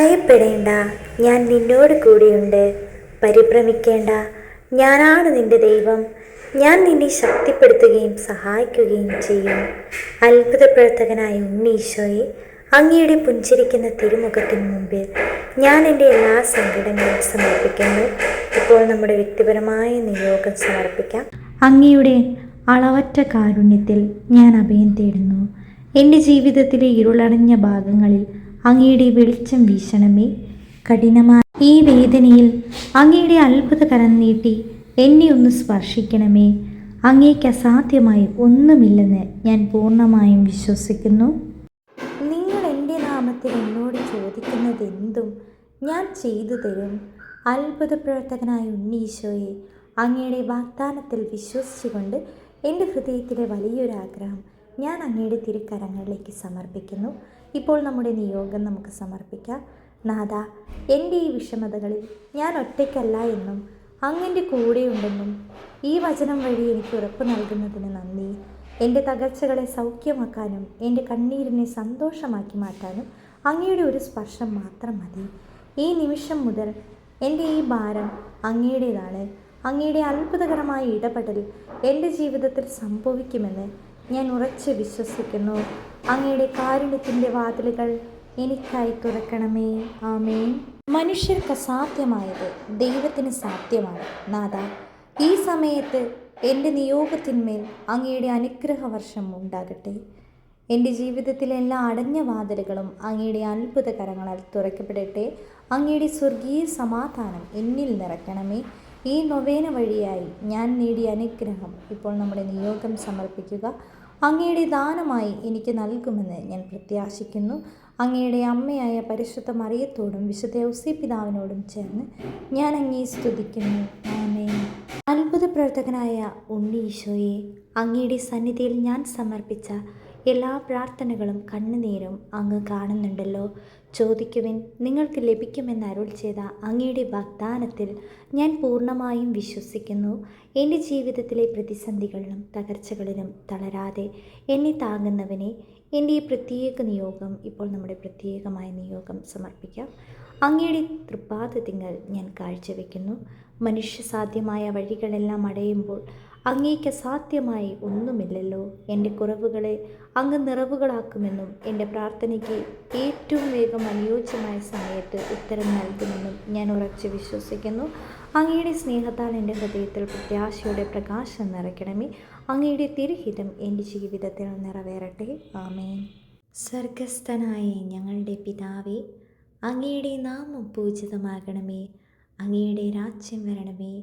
ഭയപ്പെടേണ്ട. ഞാൻ നിന്നോട് കൂടെയുണ്ട്. പരിഭ്രമിക്കേണ്ട. ഞാനാണ് നിന്റെ ദൈവം. ഞാൻ നിന്നെ ശക്തിപ്പെടുത്തുകയും സഹായിക്കുകയും ചെയ്യും. അത്ഭുത പ്രവർത്തകനായ ഉണ്ണീശോയെ അങ്ങയുടെ പുഞ്ചിരിക്കുന്ന തിരുമുഖത്തിന് മുമ്പിൽ ഞാൻ എന്റെ എല്ലാ സങ്കടങ്ങളും സമർപ്പിക്കുന്നു. ഇപ്പോൾ നമ്മുടെ വ്യക്തിപരമായ നിയോഗം സമർപ്പിക്കാം. അങ്ങയുടെ അളവറ്റ കാരുണ്യത്തിൽ ഞാൻ അഭയം തേടുന്നു. എന്റെ ജീവിതത്തിലെ ഇരുളടഞ്ഞ ഭാഗങ്ങളിൽ അങ്ങയുടെ വെളിച്ചം വീശണമേ. കഠിനമായ ഈ വേദനയിൽ അങ്ങയുടെ അത്ഭുത കരം നീട്ടി എന്നെ ഒന്ന് സ്പർശിക്കണമേ. അങ്ങേക്ക് അസാധ്യമായി ഒന്നുമില്ലെന്ന് ഞാൻ പൂർണമായും വിശ്വസിക്കുന്നു. നിങ്ങൾ എന്റെ നാമത്തിൽ എന്നോട് ചോദിക്കുന്നത് എന്തും ഞാൻ ചെയ്തു തരും. അത്ഭുത പ്രവർത്തകനായ ഉണ്ണീശോയെ അങ്ങയുടെ വാഗ്ദാനത്തിൽ വിശ്വസിച്ചുകൊണ്ട് എന്റെ ഹൃദയത്തിലെ വലിയൊരു ആഗ്രഹം ഞാൻ അങ്ങയുടെ തിരുക്കരങ്ങളിലേക്ക് സമർപ്പിക്കുന്നു. ഇപ്പോൾ നമ്മുടെ നിയോഗം നമുക്ക് സമർപ്പിക്കാം. നാഥ എന്റെ ഈ വിഷമതകളിൽ ഞാൻ ഒറ്റയ്ക്കല്ല എന്നും അങ്ങന്റെ കൂടെയുണ്ടെന്നും ഈ വചനം വഴി എനിക്ക് ഉറപ്പ് നൽകുന്നതിന് നന്ദി. എന്റെ തകർച്ചകളെ സൗഖ്യമാക്കാനും എന്റെ കണ്ണീരിനെ സന്തോഷമാക്കി മാറ്റാനും അങ്ങയുടെ ഒരു സ്പർശം മാത്രം മതി. ഈ നിമിഷം മുതൽ എന്റെ ഈ ഭാരം അങ്ങയുടേതാണ്. അങ്ങയുടെ അത്ഭുതകരമായ ഇടപെടൽ എന്റെ ജീവിതത്തിൽ സംഭവിക്കുമെന്ന് ഞാൻ ഉറച്ച് വിശ്വസിക്കുന്നു. അങ്ങയുടെ കാരുണ്യത്തിന്റെ വാതിലുകൾ എനിക്കായി തുറക്കണമേ. ആമേൻ. മനുഷ്യർക്ക് അസാധ്യമായത് ദൈവത്തിന് സാധ്യമാണ്. നാഥ ഈ സമയത്ത് എന്റെ നിയോഗത്തിന്മേൽ അങ്ങയുടെ അനുഗ്രഹ വർഷം ഉണ്ടാകട്ടെ. എന്റെ ജീവിതത്തിലെ എല്ലാ അടഞ്ഞ വാതിലുകളും അങ്ങയുടെ അത്ഭുതകരങ്ങളാൽ തുറക്കപ്പെടട്ടെ. അങ്ങയുടെ സ്വർഗീയ സമാധാനം എന്നിൽ നിറയ്ക്കണമേ. ഈ നൊവേന വഴിയായി ഞാൻ നേടിയ അനുഗ്രഹം ഇപ്പോൾ നമ്മുടെ നിയോഗം സമർപ്പിക്കുക. അങ്ങയുടെ ദാനമായി എനിക്ക് നൽകുമെന്ന് ഞാൻ പ്രത്യാശിക്കുന്നു. അങ്ങയുടെ അമ്മയായ പരിശുദ്ധ മറിയത്തോടും വിശുദ്ധ ഔസി പിതാവിനോടും ചേർന്ന് ഞാൻ അങ്ങേ സ്തുതിക്കുന്നു. ആമേ അത്ഭുത പ്രവർത്തകനായ ഉണ്ണി ഈശോയെ അങ്ങയുടെ സന്നിധിയിൽ ഞാൻ സമർപ്പിച്ച എല്ലാ പ്രാർത്ഥനകളും കണ്ണുനീരും അങ്ങ് കാണുന്നുണ്ടല്ലോ. ചോദിക്കുവിൻ നിങ്ങൾക്ക് ലഭിക്കുമെന്ന് അരുൾ ചെയ്ത അങ്ങയുടെ വാഗ്ദാനത്തിൽ ഞാൻ പൂർണമായും വിശ്വസിക്കുന്നു. എന്റെ ജീവിതത്തിലെ പ്രതിസന്ധികളിലും തകർച്ചകളിലും തളരാതെ എന്നെ താങ്ങുന്നവനെ എന്റെ ഈ പ്രത്യേക നിയോഗം ഇപ്പോൾ നമ്മുടെ പ്രത്യേകമായ നിയോഗം സമർപ്പിക്കാം. അങ്ങയുടെ തൃപ്പാദത്തിങ്ങൾ ഞാൻ കാഴ്ചവെക്കുന്നു. മനുഷ്യസാധ്യമായ വഴികളെല്ലാം അടയുമ്പോൾ അങ്ങേക്ക് സാധ്യമായി ഒന്നുമില്ലല്ലോ. എന്റെ കുറവുകളെ അങ്ങ് നിറവുകളാക്കുമെന്നും എന്റെ പ്രാർത്ഥനയ്ക്ക് ഏറ്റവും വേഗം അനുയോജ്യമായ സമയത്ത് ഉത്തരം നൽകുമെന്നും ഞാൻ ഉറച്ചു വിശ്വസിക്കുന്നു. അങ്ങയുടെ സ്നേഹത്താൽ എന്റെ ഹൃദയത്തിൽ പ്രത്യാശയുടെ പ്രകാശം നിറയ്ക്കണമേ. അങ്ങയുടെ തിരുഹിതം എന്റെ ജീവിതത്തിൽ നിറവേറട്ടെ. ആമേൻ. സ്വർഗസ്ഥനായ ഞങ്ങളുടെ പിതാവേ അങ്ങയുടെ നാമം പൂജിതമാകണമേ. അങ്ങയുടെ രാജ്യം വരണമേ.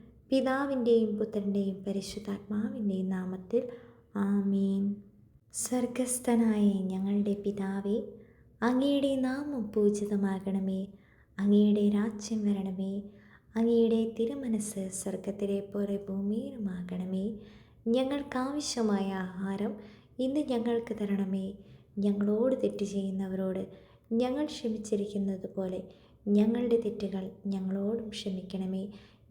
പിതാവിന്റെയും പുത്രന്റെയും പരിശുദ്ധാത്മാവിന്റെയും നാമത്തിൽ ആമീൻ. സ്വർഗസ്ഥനായ ഞങ്ങളുടെ പിതാവേ അങ്ങയുടെ നാമം പൂജിതമാകണമേ. അങ്ങയുടെ രാജ്യം വരണമേ. അങ്ങയുടെ തിരുമനസ് സ്വർഗത്തിലെ പോലെ ഭൂമിയിലുമാകണമേ. ഞങ്ങൾക്കാവശ്യമായ ആഹാരം ഇന്ന് ഞങ്ങൾക്ക് തരണമേ. ഞങ്ങളോട് തെറ്റ് ചെയ്യുന്നവരോട് ഞങ്ങൾ ക്ഷമിച്ചിരിക്കുന്നത് പോലെ ഞങ്ങളുടെ തെറ്റുകൾ ഞങ്ങളോടും ക്ഷമിക്കണമേ.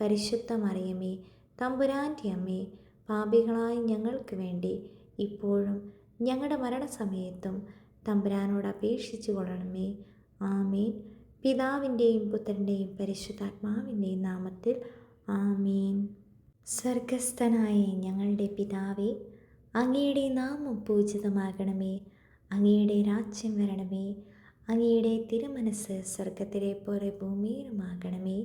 പരിശുദ്ധ മറിയമേ തമ്പുരാന്റെ അമ്മേ പാപികളായ ഞങ്ങൾക്ക് വേണ്ടി ഇപ്പോഴും ഞങ്ങളുടെ മരണസമയത്തും തമ്പുരാനോട് അപേക്ഷിച്ചു കൊള്ളണമേ. ആമേൻ. പിതാവിന്റെയും പുത്രന്റെയും പരിശുദ്ധാത്മാവിന്റെയും നാമത്തിൽ ആമീൻ. സ്വർഗസ്ഥനായ ഞങ്ങളുടെ പിതാവേ അങ്ങയുടെ നാമം പൂജിതമാകണമേ. അങ്ങയുടെ രാജ്യം വരണമേ. അങ്ങയുടെ തിരുമനസ് സ്വർഗത്തിലെ പോലെ ഭൂമിയിലുമാകണമേ.